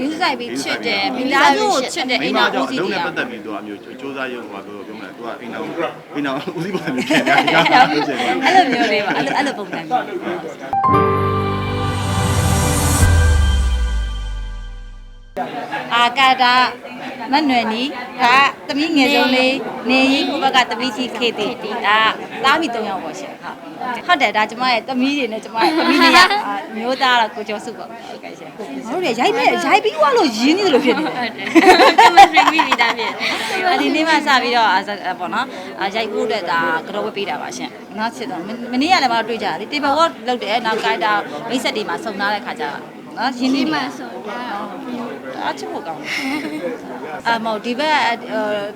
ယူးဆိုင်ပြီးချစ်တယ်မိသားစုကိုချစ်တယ်အိမ်တော်ဦးစီးလုံးတနဲ့ယ်ပတ်သက်ပြီးတော့အမျိုးစူးစမ်းရုံကပြောပြောမယ်သူကအိမ်တော်အိမ်တော်ဦးစီးပေါ်မျိုးဖြစ်နေတာဒီကပြောချင်တယ်အဲ့လိုမျိုးလေးပါအဲ့လိုအဲ့လိုပုံစံမျိုးအာကာတာ မနွယ်နီကသမီးငယ်ဆုံးလေးနေရီဟိုဘက်ကသမီးကြီးခေတီတီဒါသားမိ၃ယောက်ပေါ့ရှင်ဟုတ်ဟုတ်တယ်ဒါကျမရဲ့သမီးတွေနဲ့ကျမရဲ့သမီးတွေကမျိုးသားတော့ကိုကျော်စုပေါ့ဟုတ်ကဲ့ရှင်တို့တွေရိုက်မဲ့ရိုက်ပြီးသွားလို့ရင်းနေတယ်လို့ဖြစ်နေဟုတ်တယ်။ chemistry မိပြီးသားဖြစ်တယ်အဒီနေ့မှစပြီးတော့အဲပေါ့နော်အာရိုက်ဖို့အတွက်ဒါကတော့ဝတ်ပေးတာပါရှင်နောက်ချစ်တော့မမနေ့ကလည်းမတွေ့ကြတယ် table work လုပ်တယ်နောက်ကိုက်တာမိတ်ဆက်တွေမှာစုံထားတဲ့ခါကျတော့ နော်ရင်းနှီးမှဆိုတာအချစ်ဖို့ကောင်းတယ်အမဟုတ်ဒီဘက်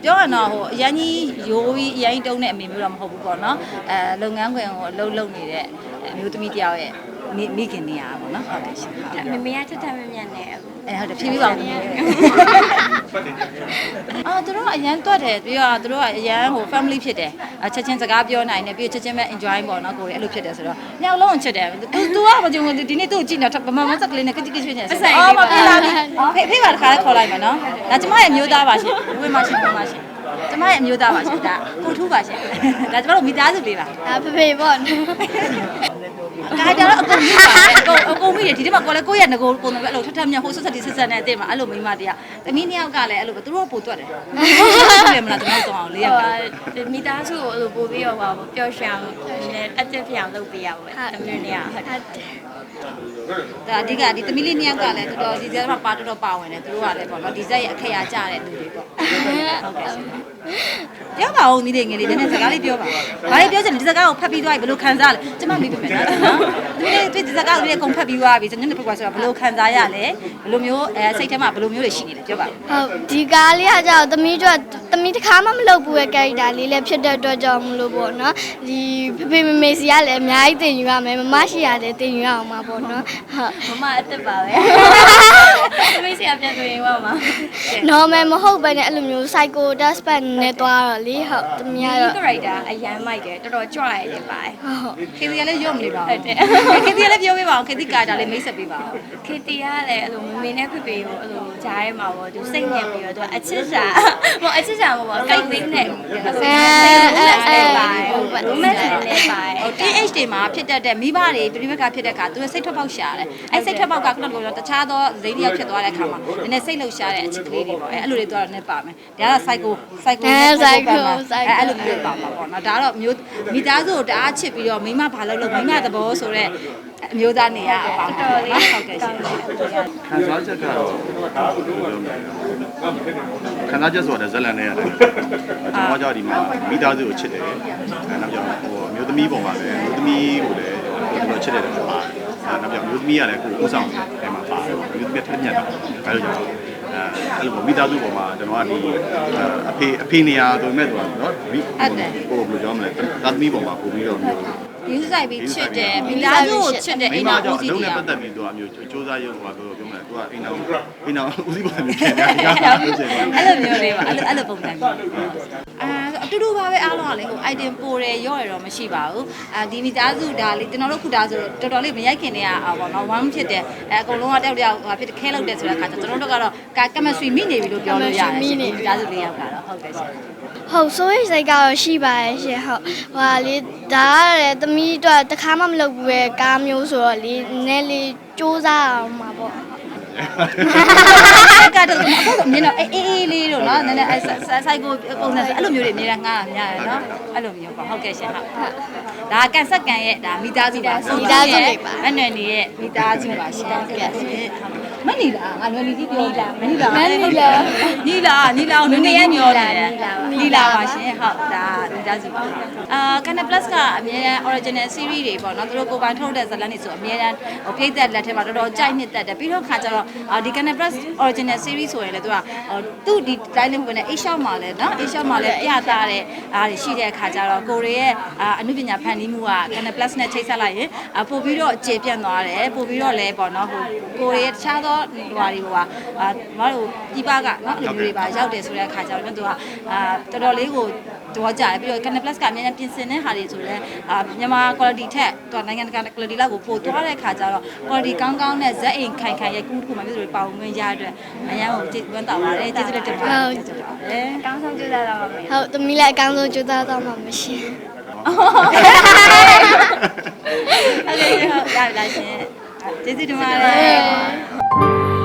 ပြောရတော့ဟိုအရန်ကြီးရိုးပြီးအရန်ကြီးတုံးတဲ့အမေမျိုးတော့မဟုတ်ဘူးပေါ့နော်အဲလုပ်ငန်းခွင်ကိုအလုပ်လုပ်နေတဲ့အမျိုးသမီးတယောက်ရဲ့မိမိခင်နေရပါပေါ့နော်ဟုတ်တယ်ရှင်ဟုတ်။မမေကထထမမြတ်နဲ့အခုအဲဟုတ်တယ်ဖြည်းဖြည်းပါဦး သမီးအာသူတို့ကအရန်တွတ်တယ်ပြီးတော့သူတို့ကအရန်ဟို family ဖြစ်တယ်အချက်ချင်းစကားပြောနိုင်တယ်ပြီးတော့ချက်ချင်းပဲ enjoy ပေါ့နော်ကိုယ်လည်းအဲ့လိုဖြစ်တယ်ဆိုတော့ညောင်လုံးချစ်တယ် तू तू ကမကြုံဘူးဒီနေ့သူ့ကြည့်နေတော့မမစက်ကလေးနဲ့ကတိကတိဖြစ်နေတယ်အော်မပြေးလာပြီဖေဖေပါတခါလဲခေါ်လိုက်မယ်နော်ဒါကျမရဲ့အမျိုးသားပါရှင်ဝင်းမရှင်ဝင်းမရှင်ကျမရဲ့အမျိုးသားပါရှင်ဒါကိုထူးပါရှင်ဒါကျမတို့မိသားစုလေးပါဒါဖေဖေပေါ့နော် ကာကြတော့အကုန်ကြီးပါတယ်အကုန်အကုန်မိတယ်ဒီထဲမှာကိုယ်လည်းကိုယ့်ရဲ့ငကိုပုံစံပဲအဲ့လိုထထမြတ်ဟိုဆက်ဆက်ဒီဆက်ဆက်နဲ့အတင်မှာအဲ့လိုမိမတရားသမီးနှစ်ယောက်ကလည်းအဲ့လိုပဲသူတို့ကပိုတွက်တယ်ဟုတ်တယ်မလားကျွန်တော်တို့အောင်လေးယောက်ကဟိုမိသားစုကိုအဲ့လိုပို့ပြီးတော့ဟောပျော်ရွှင်အောင်နဲ့အသက်ဖြစ်အောင်လုပ်ပေးရပါမယ်။တမန်တွေကဟုတ်တယ်ဒါအဓိကဒီသမီးလေးနှစ်ယောက်ကလည်းတော်တော်ဒီဇက်မှာပါတော်တော်ပါဝင်တယ်သူတို့ကလည်းပေါ့နော်ဒီဇက်ရဲ့အခရာကြတဲ့လူတွေပေါ့ဟုတ်ကဲ့ ပြောပါဦးမိလေးငယ်လေးနည်းနည်းစကားလေးပြောပါဘာလေးပြောချင်လဲဒီစကားကိုဖတ်ပြီးသွားပြီဘယ်လိုခံစားလဲကျမမေးပြမယ်နော်နော်ဒီလေးဒီစကားကိုဒီလေးအကုန်ဖတ်ပြီးသွားပြီညနေဖက်ကွာဆိုတော့ဘယ်လိုခံစားရလဲဘယ်လိုမျိုးအဲစိတ်ထဲမှာဘယ်လိုမျိုးတွေရှိနေလဲပြောပါဟုတ်ဒီကားလေးကကြောက်သမီးတို့သမီးတစ်ခါမှမလုပ်ဘူးရဲ့ character လေးလည်းဖြစ်တဲ့အတွက်ကြောင့်မလို့ပေါ့နော်ဒီဖေဖေမမေစီကလည်းအများကြီးတင်ယူရမယ်မမရှိရလည်းတင်ယူရအောင်ပါပေါ့နော်ဟုတ်။မမအသက်ပါပဲ။သမီးစီကပြန်တွေ့ရင်ပါမှာ normal မဟုတ်ဘဲနဲ့အဲ့လိုမျိုး psycho dustpan နဲ့သွားတော့လေဟုတ်သမီး။ကတော့ဒီ character အရန်မိုက်တယ်တော်တော်ကြွရတယ်ပါတယ်ဟုတ်ခေတီကလည်းရုံမနေပါဟုဘူးတ်တယ်ခေတီကလည်းပြောပြပါအောင်ခေတီကာတာလေးမိတ်ဆက်ပေးပါဦး။ခေတီကလည်းအဲ့လိုမမေနဲ့ဖေဖေကိုအဲ့လိုဂျားထဲမှာပေါ့သူစိတ်ညစ်ပြီးတော့သူအချစ်စာဟိုအချစ်စာပေါ့ကိတ်သိန်းနဲ့စိတ်နဲ့ပါတယ်ဟုတ်ပါဘူးမက်ဆန်နဲ့ပါတယ်ဟို TH တွေမှာဖြစ်တတ်တဲ့မိဘတွေပြိမကဖြစ်တဲ့အခါသူစိတ်ထွက်ပေါက်ရှာတယ်အဲစိတ်ထွက်ပေါက်ကခုနကပြောတခြားသောဇိမ်းရောက်ဖြစ်သွားတဲ့အခါမှာနည်းနည်းစိတ်လှုပ်ရှားတဲ့အချစ်ကလေးတွေပေါ့အဲအဲ့လိုတွေတော့နည်းပါမယ်ဒါကတော့ psycho psycho အဲအဲ့လိုမျိုးပါမှာပေါ့နော်ဒါကတော့မျိုးမိသားစုကိုတအားချစ်ပြီးတော့မိမဘာလုပ်လို့မိမသဘောဆိုတော့အမျိုးသားနေရအပါတော်လေးဟုတ်ကဲ့ရှင်ခံစားချက်ကတော့ခံစားချက်ဆိုတာဇက်လန်နဲ့ရတယ်ကျွန်တော်ကြောင့်ဒီမှာမိသားစုကိုချစ်တယ်အဲနောက်ကြောင့်ဟိုအမျိုးသမီးပုံပါပဲအမျိုးသမီးကိုလည်းကျွန်တော်ချစ်တယ်လို့ပါတယ်အဲနောက်ကြောင့်အမျိုးသမီးကလည်းကိုယ်ဥဆောင်တယ်မှာပါတယ်အမျိုးသမီးကထက်မြက်တာဒါလို့ကြောင့်အဲ အဲ့လိုမိသားစုပေါ်မှာကျွန်တော်ကဒီအဖေအဖေနေရာဆိုမဲ့ဆိုတော့နော်ဟိုဘယ်လိုပြောမလဲသာသမီပေါ်မှာပို့ပြီးတော့မျိုးယူးဆိုင်ပြီးချစ်တယ်မိသားစုကိုချစ်တယ်အိမ်တော်ဦးစီးလုံးတနဲ့ယ်ပတ်သက်ပြီးတော့အမျိုးစူးစမ်းရုံကပြောပြောမယ်သူကအိမ်တော်အိမ်တော်ဦးစီးပေါ်မျိုးဖြစ်နေတာဒီကပြောချင်တယ်အဲ့လိုမျိုးလေးပါအဲ့လိုအဲ့လိုပုံစံမျိုးအာအ တူတူပါပဲအားလုံးကလေဟို item ပိုတယ်ရော့ရတော့မရှိပါဘူးအာဒီမိသားစုဒါလေးကျွန်တော်တို့ခုဒါဆိုတော်တော်လေးမရိုက်ခင်တည်းကအာပေါ့နော် one ဖြစ်တယ်အဲအကုန်လုံးကတယောက်တယောက်ဟာဖြစ်ခဲလောက်တယ်ဆိုတဲ့အခါကျကျွန်တော်တို့ကတော့ chemistry မိနေပြီလို့ပြောလို့ရတယ်မိသားစုလေးယောက်ကတော့ဟုတ်တယ်ရှင်ဟုတ်ဆိုရင်စိတ်ကတော့ရှိပါတယ်ရှင်ဟုတ်ဟိုဟာလေဒါကလည်းသမီးတို့တစ်ခါမှမလုပ်ဘူးရဲ့ကားမျိုးဆိုတော့လေနည်းလေးစူးစမ်းအောင်ပါပေါ့ ကတော့အခုဆိုမြင်တော့အေးအေးလေးတို့နော်နည်းနည်းဆိုင်ကိုပုံစံအဲ့လိုမျိုးတွေအများငှားတာများတယ်နော်အဲ့လိုမျိုးပေါ့ဟုတ်ကဲ့ရှင်ဟုတ်ဒါကန်ဆက်ကန်ရဲ့ဒါမိသားစုပါအနွယ်နေရဲ့မိသားစုပါရှင်ဟုတ်ကဲ့ရှင် မနီလာငါလွယ်လီကြီးပြောလာမနီလာနီလာနီလာနီလာနည်းနည်းညောတယ်နီလာပါရှင်ဟုတ်ဒါမိသားစုပါအာကန်န plus ကအများ original series တွေပေါ့နော်သူတို့ကိုပိုင်ထုတ်တဲ့ဇာတ်လမ်းတွေဆိုအများဟိုပြည့်သက်လက်ထဲမှာတော်တော်ကြိုက်နှစ်သက်တယ်ပြီးတော့ခါကျတော့ဒီ Canal Plus original series ဆိုရင်လည်းသူကသူ့ဒီ line လေးဝင်နေ A shot မှာလည်းနော် A shot မှာလည်းပြသတဲ့အားရှိတဲ့ခါကျတော့ကိုရီရဲ့အနုပညာဖန်တီးမှုက Canal Plus နဲ့ချိတ်ဆက်လိုက်ရင်ပို့ပြီးတော့အခြေပြန့်သွားတယ်ပို့ပြီးတော့လည်းပေါ့နော်ဟိုကိုရီရဲ့တခြားသောဟွာတွေဟိုဟာအာမတို့ဒီပါကနော်အဲ့လိုမျိုးတွေပါရောက်တယ်ဆိုတဲ့အခါကျတော့တို့ကအာတော်တော်လေးကိုတော့ကြတယ်ပြီးတော့ Canal Plus ကအများကြီးပြင်ဆင်တဲ့ဟာတွေဆိုလဲအာမြန်မာ quality ထက်တော့နိုင်ငံတကာ quality လောက်ကိုပို့သွားတဲ့အခါကျတော့ quality ကောင်းကောင်းနဲ့ဇက်အိမ်ခိုင်ခိုင်ရဲ့ကူးတစ်ခုမှမျိုးတွေပါဝင်ရတဲ့အတွက်အရန်ကိုကျေးဇူးဝင်တောင်းပါတယ်ကျေးဇူးလက်တင်ပါတယ်ကျေးဇူးပါတယ်အကောင်းဆုံးကြိုးစားတော့ပါမယ်ဟုတ်သမီးလည်းအကောင်းဆုံးကြိုးစားတော့မှမရှိဘူးဟုတ်ကဲ့ဟုတ်ရပါလားရှင်ကျေးဇူးတင်ပါတယ် Música